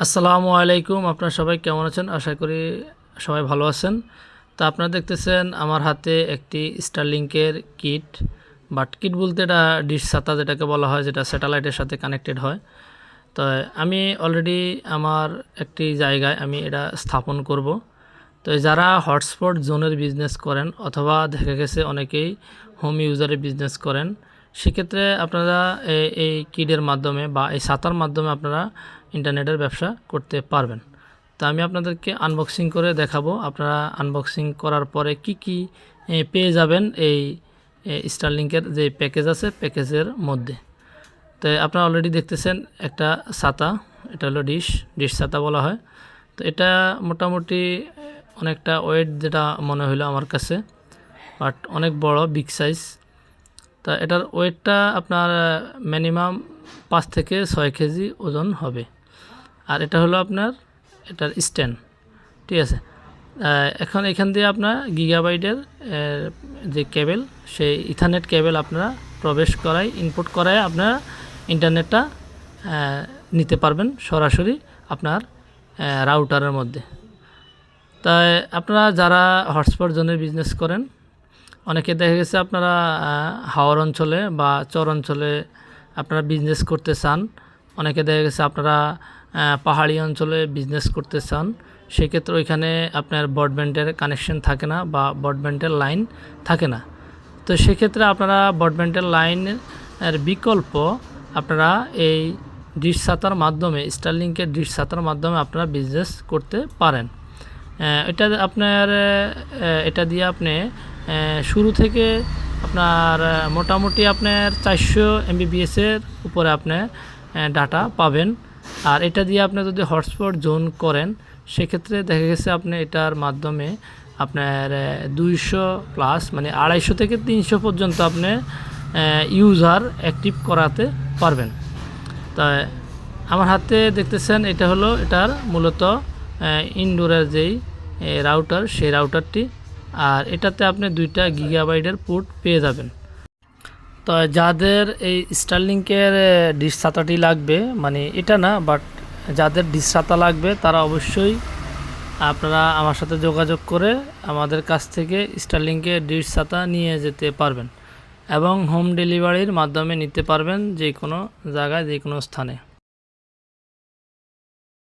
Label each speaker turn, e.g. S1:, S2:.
S1: আসসালামু আলাইকুম, আপনারা সবাই কেমন আছেন? আশা করি সবাই ভালো আছেন। তা আপনারা দেখতেছেন আমার হাতে একটি স্টারলিংকের কিট বাট কিট বলতে এটা ডিশ ছাতা যেটাকে বলা হয়, যেটা স্যাটেলাইটের সাথে কানেক্টেড হয়। তো আমি অলরেডি আমার একটি জায়গায় আমি এটা স্থাপন করব। তো যারা হটস্পট জোনের বিজনেস করেন অথবা দেখা গেছে অনেকেই হোম ইউজারের বিজনেস করেন, সেক্ষেত্রে আপনারা এই কিডের মাধ্যমে বা এই ছাতার মাধ্যমে আপনারা ইন্টারনেটের ব্যবসা করতে পারবেন। তা আমি আপনাদেরকে আনবক্সিং করে দেখাবো। আপনারা আনবক্সিং করার পরে কি কি পেয়ে যাবেন এই স্টারলিংকের যে প্যাকেজ আছে প্যাকেজের মধ্যে। তো আপনারা অলরেডি দেখতেছেন একটা ছাতা, এটা হলো ডিশ ডিশ ছাতা বলা হয়। তো এটা মোটামুটি অনেকটা ওয়েট যেটা মনে হলো আমার কাছে বাট অনেক বড় বিগ সাইজ তা এটার ওয়েটটা আপনার মিনিমাম পাঁচ থেকে ছয় কেজি ওজন হবে। আর এটা হলো আপনার এটার স্ট্যান্ড, ঠিক আছে? এখন এখান দিয়ে আপনার গিগাবাইটের যে কেবেল, সেই ইথারনেট কেবেল আপনারা প্রবেশ করাই ইনপুট করায় আপনারা ইন্টারনেটটা নিতে পারবেন সরাসরি আপনার রাউটারের মধ্যে। তাই আপনারা যারা হটস্পট জোনের বিজনেস করেন, অনেকে দেখা গেছে আপনারা হাওর অঞ্চলে বা চর অঞ্চলে আপনারা বিজনেস করতে চান অনেকে দেখা গেছে আপনারা পাহাড়ি অঞ্চলে বিজনেস করতে চান, সেক্ষেত্রে ওইখানে আপনার ব্রডব্যান্ডের কানেকশন থাকে না বা ব্রডব্যান্ডের লাইন থাকে না। তো সেক্ষেত্রে আপনারা ব্রডব্যান্ডের লাইনের বিকল্প আপনারা এই ডিশ ছাতার মাধ্যমে স্টারলিংকের ডিশ ছাতার মাধ্যমে আপনারা বিজনেস করতে পারেন। এটা আপনার এটা দিয়ে আপনি শুরু থেকে আপনার মোটামুটি আপনার চারশো এমবিবিএসের উপরে আপনি ডাটা পাবেন। আর এটা দিয়ে আপনি যদি হটস্পট জোন করেন, সেক্ষেত্রে দেখা গেছে আপনি এটার মাধ্যমে আপনার দুইশো প্লাস মানে আড়াইশো থেকে তিনশো পর্যন্ত আপনি ইউজার অ্যাক্টিভ করাতে পারবেন। তা, আমার হাতে দেখতেছেন এটা হলো এটার মূলত ইনডোরের যেই রাউটার সেই রাউটারটি আর এটাতে আপনি দুইটা গিগাবাইটের পোর্ট পেয়ে যাবেন। তো যাদের এই স্টারলিংকের ডিশ ছাতাটি লাগবে মানে এটা না বাট যাদের ডিশ ছাতা লাগবে, তারা অবশ্যই আপনারা আমার সাথে যোগাযোগ করে আমাদের কাছ থেকে স্টারলিংকের ডিশ ছাতা নিয়ে যেতে পারবেন এবং হোম ডেলিভারির মাধ্যমে নিতে পারবেন যে কোনো জায়গায় যে কোনো স্থানে।